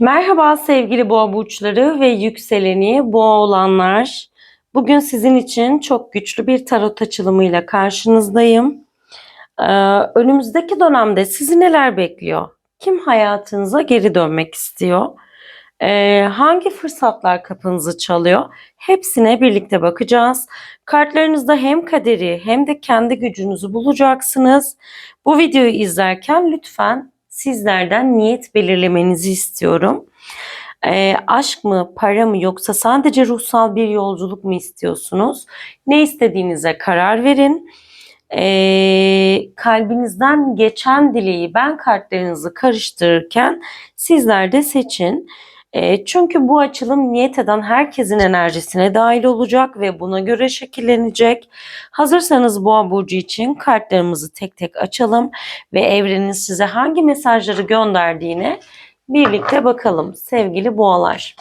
Merhaba sevgili boğa burçları ve yükseleni boğa olanlar. Bugün sizin için çok güçlü bir tarot açılımıyla karşınızdayım. Ee, önümüzdeki dönemde sizi neler bekliyor? Kim hayatınıza geri dönmek istiyor? Ee, hangi fırsatlar kapınızı çalıyor? Hepsine birlikte bakacağız. Kartlarınızda hem kaderi hem de kendi gücünüzü bulacaksınız. Bu videoyu izlerken lütfen sizlerden niyet belirlemenizi istiyorum. E, aşk mı, para mı yoksa sadece ruhsal bir yolculuk mu istiyorsunuz? Ne istediğinize karar verin. E, kalbinizden geçen dileği ben kartlarınızı karıştırırken sizler de seçin. E, çünkü bu açılım niyet eden herkesin enerjisine dahil olacak ve buna göre şekillenecek. Hazırsanız boğa burcu için kartlarımızı tek tek açalım ve evrenin size hangi mesajları gönderdiğine birlikte bakalım sevgili boğalar.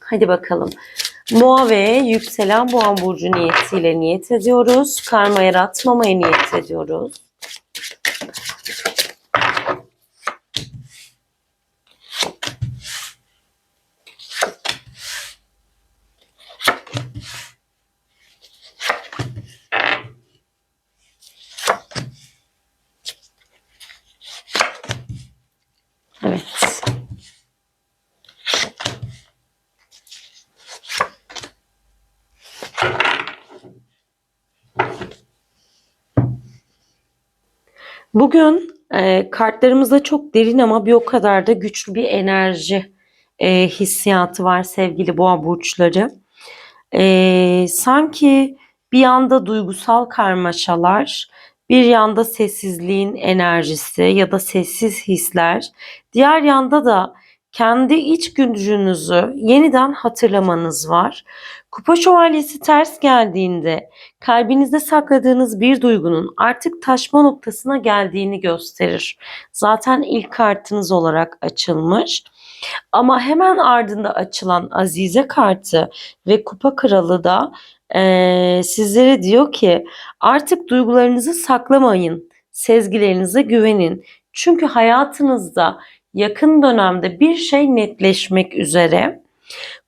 Hadi bakalım. Boğa ve yükselen boğa burcu niyetiyle niyet ediyoruz. Karma yaratmamaya niyet ediyoruz. Bugün e, kartlarımızda çok derin ama bir o kadar da güçlü bir enerji e, hissiyatı var sevgili boğa burçları. E, sanki bir yanda duygusal karmaşalar, bir yanda sessizliğin enerjisi ya da sessiz hisler, diğer yanda da kendi iç gücünüzü yeniden hatırlamanız var. Kupa şövalyesi ters geldiğinde kalbinizde sakladığınız bir duygunun artık taşma noktasına geldiğini gösterir. Zaten ilk kartınız olarak açılmış. Ama hemen ardında açılan Azize kartı ve Kupa Kralı da e, sizlere diyor ki artık duygularınızı saklamayın, sezgilerinize güvenin. Çünkü hayatınızda yakın dönemde bir şey netleşmek üzere.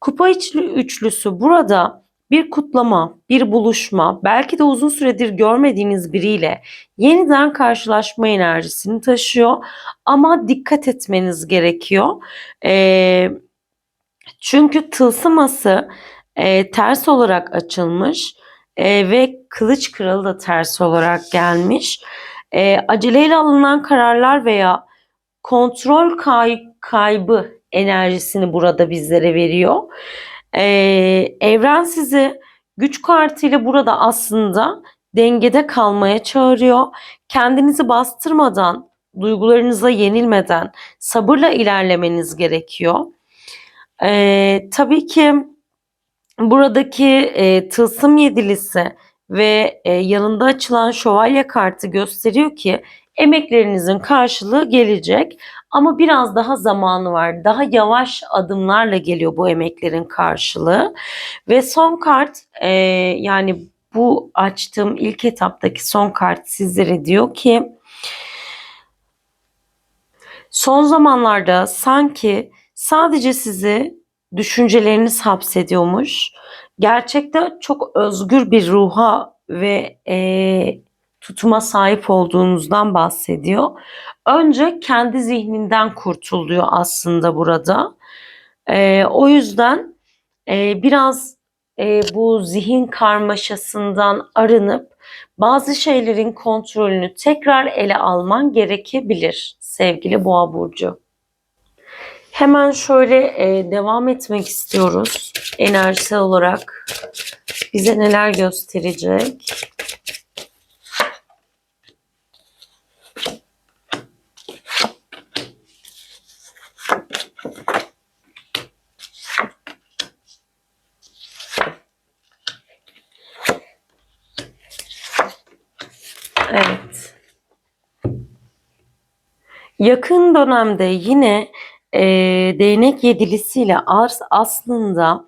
Kupa içli üçlüsü burada bir kutlama, bir buluşma, belki de uzun süredir görmediğiniz biriyle yeniden karşılaşma enerjisini taşıyor. Ama dikkat etmeniz gerekiyor. E, çünkü tılsıması e, ters olarak açılmış e, ve kılıç kralı da ters olarak gelmiş. E, aceleyle alınan kararlar veya kontrol kay kaybı enerjisini burada bizlere veriyor. Ee, evren sizi güç kartıyla burada aslında dengede kalmaya çağırıyor. Kendinizi bastırmadan, duygularınıza yenilmeden sabırla ilerlemeniz gerekiyor. Ee, tabii ki buradaki e, tılsım yedilisi ve e, yanında açılan şövalye kartı gösteriyor ki emeklerinizin karşılığı gelecek ama biraz daha zamanı var. Daha yavaş adımlarla geliyor bu emeklerin karşılığı. Ve son kart e, yani bu açtığım ilk etaptaki son kart sizlere diyor ki son zamanlarda sanki sadece sizi düşünceleriniz hapsediyormuş. Gerçekte çok özgür bir ruha ve e, tutuma sahip olduğunuzdan bahsediyor. Önce kendi zihninden kurtuluyor aslında burada. E, o yüzden e, biraz e, bu zihin karmaşasından arınıp bazı şeylerin kontrolünü tekrar ele alman gerekebilir sevgili Boğa burcu. Hemen şöyle e, devam etmek istiyoruz enerjisel olarak bize neler gösterecek. Evet. Yakın dönemde yine e, değnek yedilisiyle as, aslında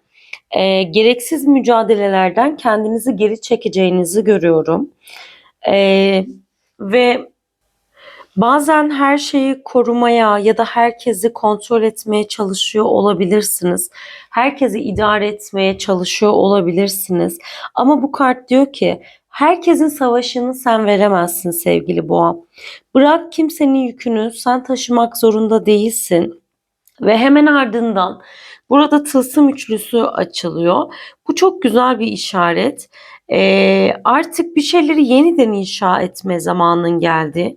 e, gereksiz mücadelelerden kendinizi geri çekeceğinizi görüyorum. E, ve Bazen her şeyi korumaya ya da herkesi kontrol etmeye çalışıyor olabilirsiniz. Herkesi idare etmeye çalışıyor olabilirsiniz. Ama bu kart diyor ki herkesin savaşını sen veremezsin sevgili boğa. Bırak kimsenin yükünü sen taşımak zorunda değilsin. Ve hemen ardından burada tılsım üçlüsü açılıyor. Bu çok güzel bir işaret. Ee, artık bir şeyleri yeniden inşa etme zamanın geldi.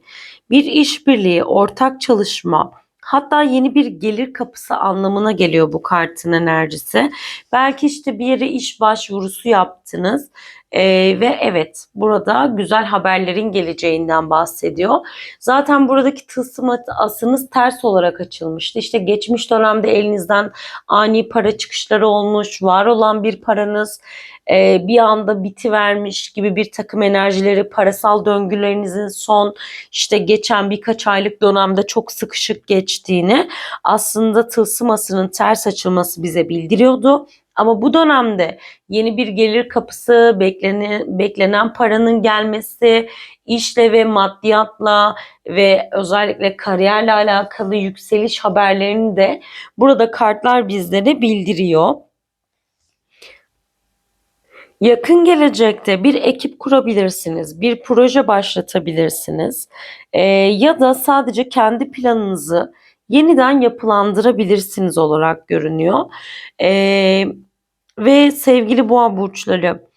Bir işbirliği, ortak çalışma, hatta yeni bir gelir kapısı anlamına geliyor bu kartın enerjisi. Belki işte bir yere iş başvurusu yaptınız ee, ve evet burada güzel haberlerin geleceğinden bahsediyor. Zaten buradaki tılsım asınız ters olarak açılmıştı. İşte geçmiş dönemde elinizden ani para çıkışları olmuş, var olan bir paranız e, bir anda biti vermiş gibi bir takım enerjileri, parasal döngülerinizin son işte geçen birkaç aylık dönemde çok sıkışık geçtiğini aslında tılsım asının ters açılması bize bildiriyordu. Ama bu dönemde yeni bir gelir kapısı, beklenen, beklenen paranın gelmesi, işle ve maddiyatla ve özellikle kariyerle alakalı yükseliş haberlerini de burada kartlar bizlere bildiriyor. Yakın gelecekte bir ekip kurabilirsiniz, bir proje başlatabilirsiniz ee, ya da sadece kendi planınızı yeniden yapılandırabilirsiniz olarak görünüyor. Ee, ve sevgili boğa burçları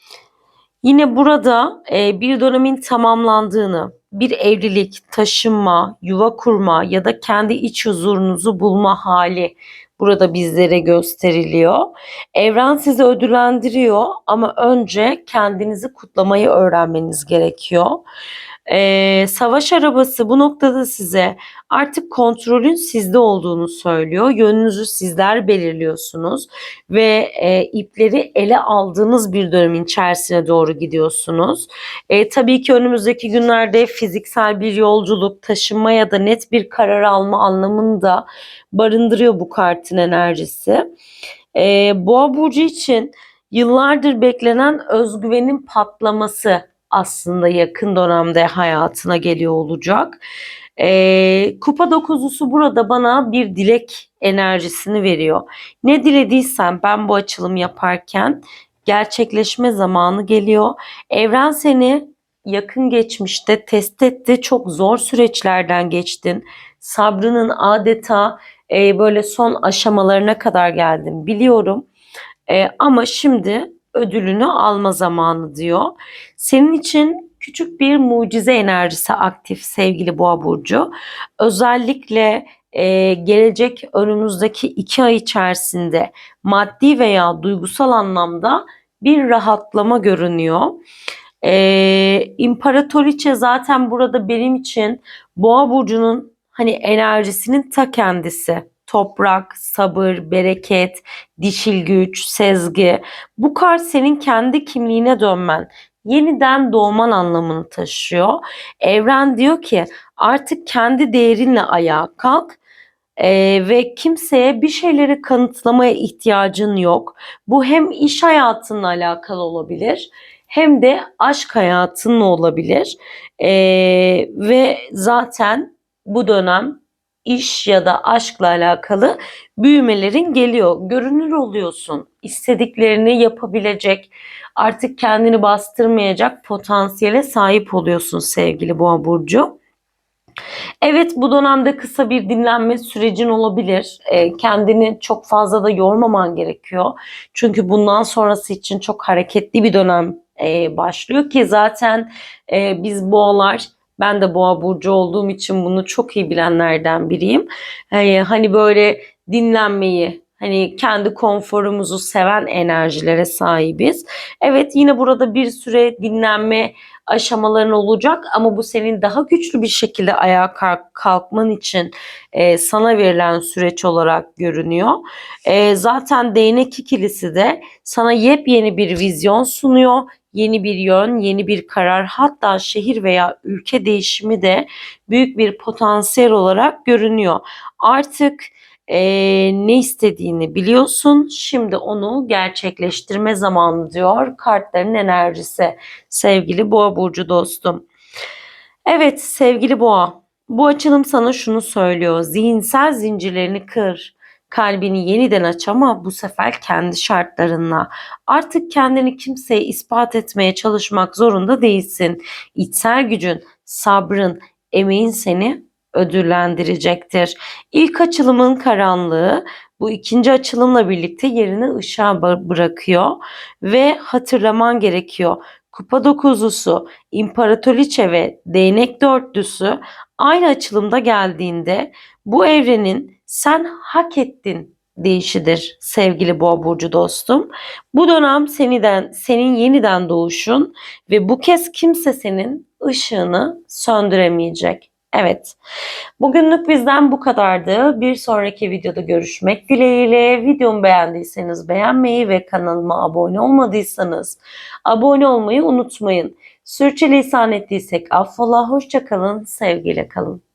yine burada e, bir dönemin tamamlandığını, bir evlilik, taşınma, yuva kurma ya da kendi iç huzurunuzu bulma hali burada bizlere gösteriliyor. Evren sizi ödüllendiriyor ama önce kendinizi kutlamayı öğrenmeniz gerekiyor. Ee, savaş arabası bu noktada size artık kontrolün sizde olduğunu söylüyor. Yönünüzü sizler belirliyorsunuz ve e, ipleri ele aldığınız bir dönemin içerisine doğru gidiyorsunuz. E, tabii ki önümüzdeki günlerde fiziksel bir yolculuk, taşınma ya da net bir karar alma anlamında barındırıyor bu kartın enerjisi. E, Boğa burcu için yıllardır beklenen özgüvenin patlaması aslında yakın dönemde hayatına geliyor olacak. E, kupa dokuzusu burada bana bir dilek enerjisini veriyor. Ne dilediysen ben bu açılım yaparken gerçekleşme zamanı geliyor. Evren seni yakın geçmişte test etti. Çok zor süreçlerden geçtin. Sabrının adeta e, böyle son aşamalarına kadar geldin biliyorum. E, ama şimdi ödülünü alma zamanı diyor. Senin için küçük bir mucize enerjisi aktif sevgili boğa burcu. Özellikle e, gelecek önümüzdeki iki ay içerisinde maddi veya duygusal anlamda bir rahatlama görünüyor. E, İmparatoriçe zaten burada benim için boğa burcunun hani enerjisinin ta kendisi toprak, sabır, bereket, dişil güç, sezgi. Bu kart senin kendi kimliğine dönmen, yeniden doğman anlamını taşıyor. Evren diyor ki artık kendi değerinle ayağa kalk ee, ve kimseye bir şeyleri kanıtlamaya ihtiyacın yok. Bu hem iş hayatınla alakalı olabilir hem de aşk hayatınla olabilir. Ee, ve zaten bu dönem iş ya da aşkla alakalı büyümelerin geliyor. Görünür oluyorsun. İstediklerini yapabilecek, artık kendini bastırmayacak potansiyele sahip oluyorsun sevgili Boğa burcu. Evet bu dönemde kısa bir dinlenme sürecin olabilir. E, kendini çok fazla da yormaman gerekiyor. Çünkü bundan sonrası için çok hareketli bir dönem e, başlıyor ki zaten e, biz boğalar ben de boğa burcu olduğum için bunu çok iyi bilenlerden biriyim. Ee, hani böyle dinlenmeyi, hani kendi konforumuzu seven enerjilere sahibiz. Evet yine burada bir süre dinlenme aşamaların olacak ama bu senin daha güçlü bir şekilde ayağa kalkman için e, sana verilen süreç olarak görünüyor. E, zaten değnek ikilisi de sana yepyeni bir vizyon sunuyor yeni bir yön, yeni bir karar hatta şehir veya ülke değişimi de büyük bir potansiyel olarak görünüyor. Artık e, ne istediğini biliyorsun. Şimdi onu gerçekleştirme zamanı diyor kartların enerjisi sevgili boğa burcu dostum. Evet sevgili boğa Bu açılım sana şunu söylüyor. Zihinsel zincirlerini kır. Kalbini yeniden aç ama bu sefer kendi şartlarınla. Artık kendini kimseye ispat etmeye çalışmak zorunda değilsin. İçsel gücün, sabrın, emeğin seni ödüllendirecektir. İlk açılımın karanlığı bu ikinci açılımla birlikte yerini ışığa bırakıyor ve hatırlaman gerekiyor. Kupa dokuzlusu, imparatoriçe ve değnek dörtlüsü aynı açılımda geldiğinde bu evrenin sen hak ettin deyişidir sevgili boğa burcu dostum. Bu dönem seniden, senin yeniden doğuşun ve bu kez kimse senin ışığını söndüremeyecek. Evet. Bugünlük bizden bu kadardı. Bir sonraki videoda görüşmek dileğiyle. Videomu beğendiyseniz beğenmeyi ve kanalıma abone olmadıysanız abone olmayı unutmayın. Sürçülisan ettiysek affola. Hoşçakalın. Sevgiyle kalın.